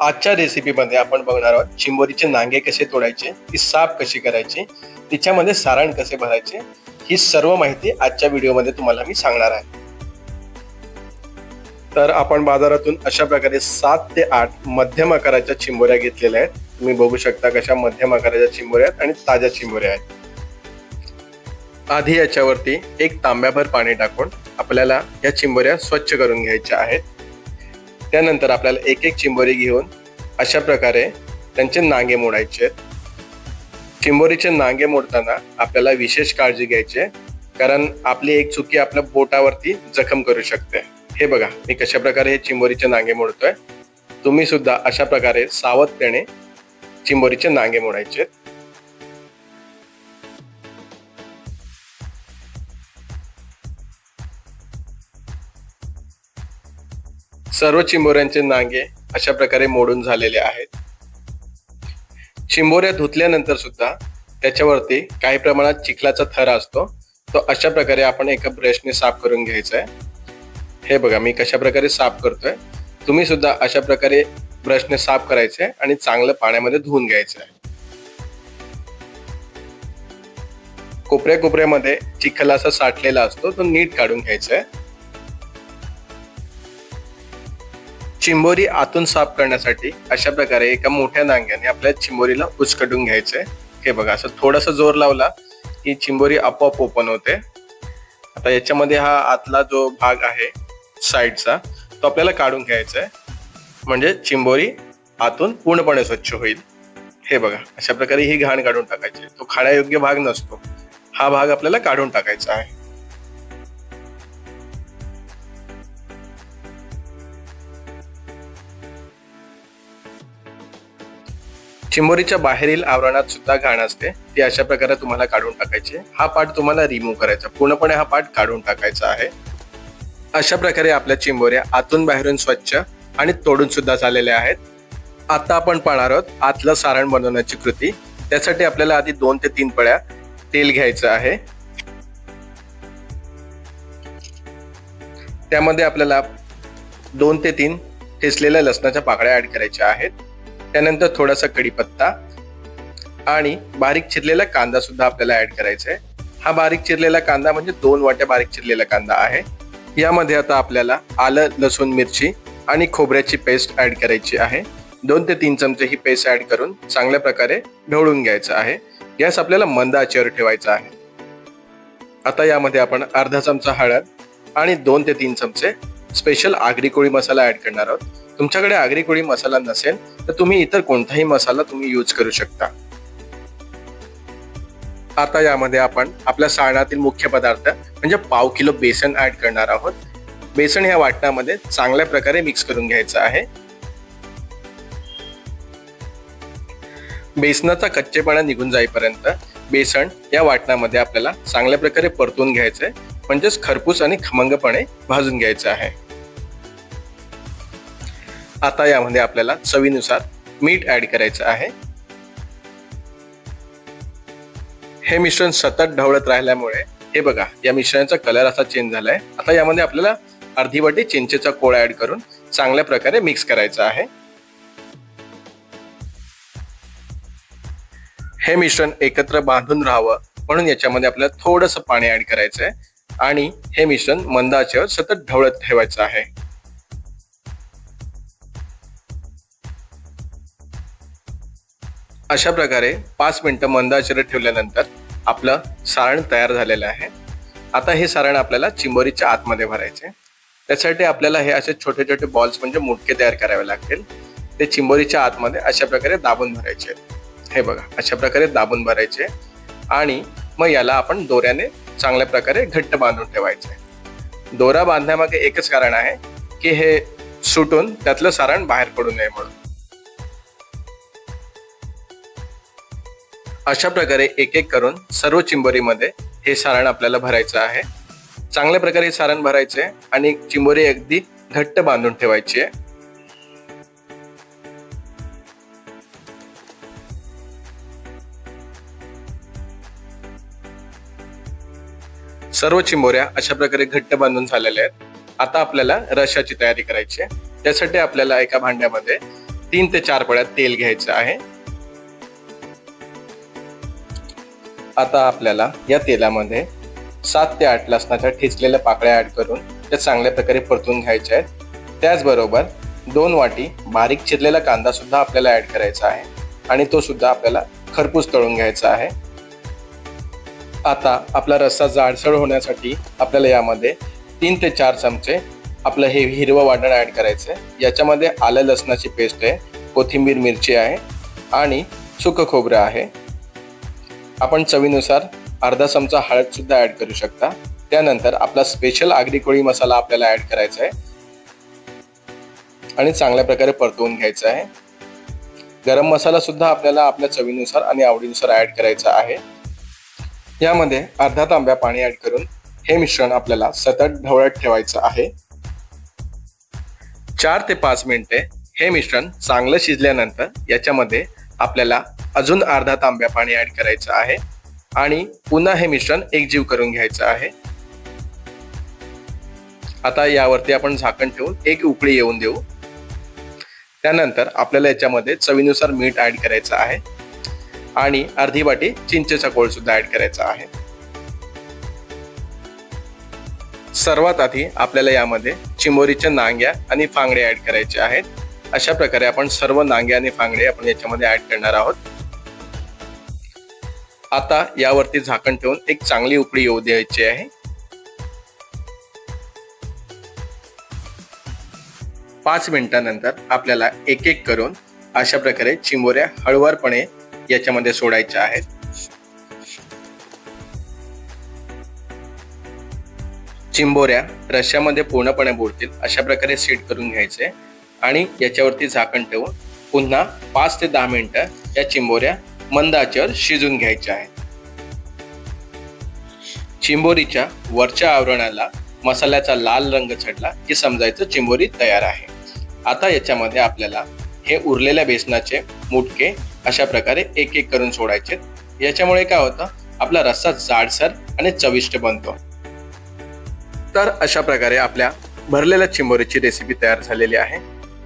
आजच्या रेसिपीमध्ये आपण बघणार आहोत चिंबोरीचे नांगे कसे तोडायचे ती साफ कशी करायची तिच्यामध्ये सारण कसे भरायचे ही सर्व माहिती आजच्या व्हिडिओमध्ये तुम्हाला मी सांगणार आहे. तर आपण बाजारातून अशा प्रकारे सात ते आठ मध्यम आकाराच्या चिंबोऱ्या घेतलेल्या आहेत. तुम्ही बघू शकता कशा मध्यम आकाराच्या चिंबोऱ्या आहेत आणि ताज्या चिंबोऱ्या आहेत. आधी याच्यावरती एक तांब्याभर पाणी टाकून आपल्याला या चिंबोऱ्या स्वच्छ करून घ्यायच्या आहेत. त्यानंतर आपल्याला एक एक चिंबोरी घेऊन अशा प्रकारे त्यांचे नांगे मोडायचे. आहेत चिंबोरीचे नांगे मोडताना आपल्याला विशेष काळजी घ्यायची आहे कारण आपली एक चुकी आपल्या बोटावरती जखम करू शकते. हे बघा मी कशा प्रकारे हे चिंबोरीचे नांगे मोडतोय. तुम्ही सुद्धा अशा प्रकारे सावधतेने चिंबोरीचे नांगे मोडायचे. आहेत. सर्व चिंबोऱ्यांचे नांगे अशा प्रकारे मोडून झालेले आहेत. चिंबोऱ्या धुतल्यानंतर सुद्धा त्याच्यावरती काही प्रमाणात चिखलाचा थर असतो. तो अशा प्रकारे आपण एका ब्रशने साफ करून घ्यायचा आहे हे बघा मी कशा प्रकारे साफ करतोय. तुम्ही सुद्धा अशा प्रकारे ब्रशने साफ करायचे आणि चांगलं पाण्यामध्ये धुवून घ्यायचं आहे कोपऱ्या कोपऱ्यामध्ये चिखल असा साठलेला असतो तो नीट काढून घ्यायचा आहे चिंबोरी आतून साफ करण्यासाठी अशा प्रकारे एका मोठ्या नांग्याने आपल्या चिंबोरीला उचकटून घ्यायचंय हे बघा असं थोडासा जोर लावला की चिंबोरी आपोआप ओपन होते. आता याच्यामध्ये हा आतला जो भाग आहे साईडचा तो आपल्याला काढून घ्यायचा आहे म्हणजे चिंबोरी आतून पूर्णपणे स्वच्छ होईल. हे बघा अशा प्रकारे ही घाण काढून टाकायची. तो खाण्यायोग्य भाग नसतो. हा भाग आपल्याला काढून टाकायचा आहे. चिंबोरीच्या बाहेरील आवरणात सुद्धा घाण असते. ती अशा प्रकारे तुम्हाला काढून टाकायची. हा पार्ट तुम्हाला रिमूव्ह करायचा. पूर्णपणे हा पार्ट काढून टाकायचा आहे. अशा प्रकारे आपल्या चिंबोऱ्या आतून बाहेरून स्वच्छ आणि तोडून सुद्धा झालेल्या आहेत. आता आपण पाहणार आहोत आतलं सारण बनवण्याची कृती. त्यासाठी आपल्याला आधी दोन ते तीन पळ्या तेल घ्यायचं आहे. त्यामध्ये आपल्याला दोन ते तीन ठेचलेल्या लसणाच्या पाकळ्या ऍड करायच्या आहेत. त्यानंतर थोडासा कढीपत्ता आणि बारीक चिरलेला कांदा सुद्धा आपल्याला ऍड करायचा आहे हा बारीक चिरलेला कांदा म्हणजे दोन वाट्या बारीक चिरलेला कांदा आहे. यामध्ये आता आपल्याला आलं लसूण मिरची आणि खोबऱ्याची पेस्ट ऍड करायची आहे. दोन ते तीन चमचे ही पेस्ट ऍड करून चांगल्या प्रकारे ढवळून घ्यायचं आहे. गॅस आपल्याला मंद आचेवर ठेवायचा आहे. आता यामध्ये आपण अर्धा चमचा हळद आणि दोन ते तीन चमचे स्पेशल आगरी कोळी मसाला ऍड करणार आहोत. तुमच्याकडे आगरी कोळी मसाला नसेल तर तुम्ही इतर कोणताही मसाला तुम्ही यूज करू शकता. आता यामध्ये आपण आपल्या सारणातील मुख्य पदार्थ म्हणजे पाव किलो बेसन ऍड करणार आहोत. बेसन या वाटणामध्ये चांगल्या प्रकारे मिक्स करून घ्यायचं आहे. बेसनाचा कच्चेपणा निघून जाईपर्यंत बेसन या वाटणामध्ये आपल्याला चांगल्या प्रकारे परतून घ्यायचंय म्हणजेच खरपूस आणि खमंगपणे भाजून घ्यायचं आहे. आता यामध्ये आपल्याला चवीनुसार मीठ ऍड करायचं आहे. हे मिश्रण सतत ढवळत राहिल्यामुळे हे बघा या मिश्रणाचा कलर असा चेंज झालाय. आता यामध्ये आपल्याला अर्धी वाटी चिंचेचा कोळा ऍड करून चांगल्या प्रकारे मिक्स करायचं आहे. हे मिश्रण एकत्र बांधून राहावं म्हणून याच्यामध्ये आपल्याला थोडंसं पाणी ऍड करायचं आहे आणि हे मिश्रण मंदाच्यावर सतत ढवळत ठेवायचं आहे. अशा प्रकारे पाच मिनटं मंद ठेवल्यानंतर आपलं सारण तयार झालेलं आहे. आता हे सारण आपल्याला चिंबोरीच्या आतमध्ये भरायचे त्यासाठी आपल्याला हे असे छोटे छोटे बॉल्स म्हणजे मुटके तयार करावे लागतील. ते चिंबोरीच्या आतमध्ये अशा प्रकारे दाबून भरायचे हे बघा अशा प्रकारे दाबून भरायचे आणि मग याला आपण दोऱ्याने चांगल्या प्रकारे घट्ट बांधून ठेवायचे दोरा बांधण्यामागे एकच कारण आहे की हे सुटून त्यातलं सारण बाहेर पडू नये म्हणून. अशा प्रकारे एक एक करून सर्व चिंबोरीमध्ये हे सारण आपल्याला भरायचं आहे. चांगल्या प्रकारे हे सारण भरायचे आणि चिंबोरी अगदी घट्ट बांधून ठेवायची आहे. सर्व चिंबोऱ्या अशा प्रकारे घट्ट बांधून झालेल्या आहेत. आता आपल्याला रशाची तयारी करायची आहे. त्यासाठी आपल्याला एका भांड्यामध्ये तीन ते चार पळ्यात तेल घ्यायचं आहे. आता आपल्याला या तेलामध्ये सात ते आठ लसणाच्या ठिचलेल्या पाकळ्या ॲड करून त्या चांगल्या प्रकारे परतून घ्यायच्या आहेत. त्याचबरोबर दोन वाटी बारीक चिरलेला कांदा सुद्धा आपल्याला ऍड करायचा आहे आणि तो सुद्धा आपल्याला खरपूस तळून घ्यायचा आहे. आता आपला रस्सा जाडसड होण्यासाठी आपल्याला यामध्ये तीन ते चार चमचे आपलं हे हिरवं वाटण ऍड करायचं आहे याच्यामध्ये आलं लसणाची पेस्ट आहे कोथिंबीर मिरची आहे आणि सुकं खोबरं आहे. आपण चवीनुसार अर्धा चमचा हळद सुद्धा ऍड करू शकता. त्यानंतर आपला स्पेशल आगरी कोळी मसाला आपल्याला ऍड करायचा आहे. आणि चांगल्या प्रकारे परतवून घ्यायचा आहे. गरम मसाला सुद्धा आपल्याला आपल्या चवीनुसार आणि आवडीनुसार ऍड करायचा आहे. यामध्ये अर्धा तांब्या पाणी ऍड करून हे मिश्रण आपल्याला सतत ढवळत ठेवायचं आहे. चार ते पाच मिनिटे हे मिश्रण चांगलं शिजल्यानंतर याच्यामध्ये आपल्याला अजून अर्धा तांब्या पाणी ऍड करायचं आहे. आणि पुन्हा हे मिश्रण एकजीव करून घ्यायचं आहे. आता यावरती आपण झाकण ठेवून एक उकळी येऊन देऊ. त्यानंतर आपल्याला याच्यामध्ये चवीनुसार मीठ ऍड करायचं आहे. आणि अर्धी वाटी चिंचेचा कोळ सुद्धा ऍड करायचा आहे. सर्वात आधी आपल्याला यामध्ये चिमोरीच्या नांग्या आणि फांगडे ऍड करायचे आहेत. अशा प्रकारे आपण सर्व नांगे आणि फांगडे आपण याच्यामध्ये ऍड करणार आहोत. आता यावरती झाकण ठेवून एक चांगली उकळी येऊ द्यायची आहे. पाच मिनिटानंतर आपल्याला एक एक करून अशा प्रकारे चिंबोऱ्या हळुवारपणे याच्यामध्ये सोडायच्या आहेत. चिंबोऱ्या रश्यामध्ये पूर्णपणे बुडतील अशा प्रकारे सीट करून घ्यायचे आणि याच्यावरती झाकण ठेवून पुन्हा पाच ते दहा मिनिटं या चिंबोऱ्या मंद आचेवर शिजून घ्यायचे आहेत चिंबोरीच्या वरच्या आवरणाला मसाल्याचा लाल रंग चढला की समजायचं चिंबोरी तयार आहे. आता याच्यामध्ये आपल्याला हे उरलेल्या बेसनाचे मुटके अशा प्रकारे एक एक करून सोडायचे. याच्यामुळे काय होतं? आपला रस्सा जाडसर आणि चविष्ट बनतो. तर अशा प्रकारे आपल्या भरलेल्या चिंबोरीची रेसिपी तयार झालेली आहे.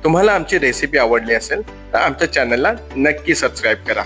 तुम्हाला आमची रेसिपी आवडली असेल तर आमच्या चॅनलला नक्की सबस्क्राईब करा.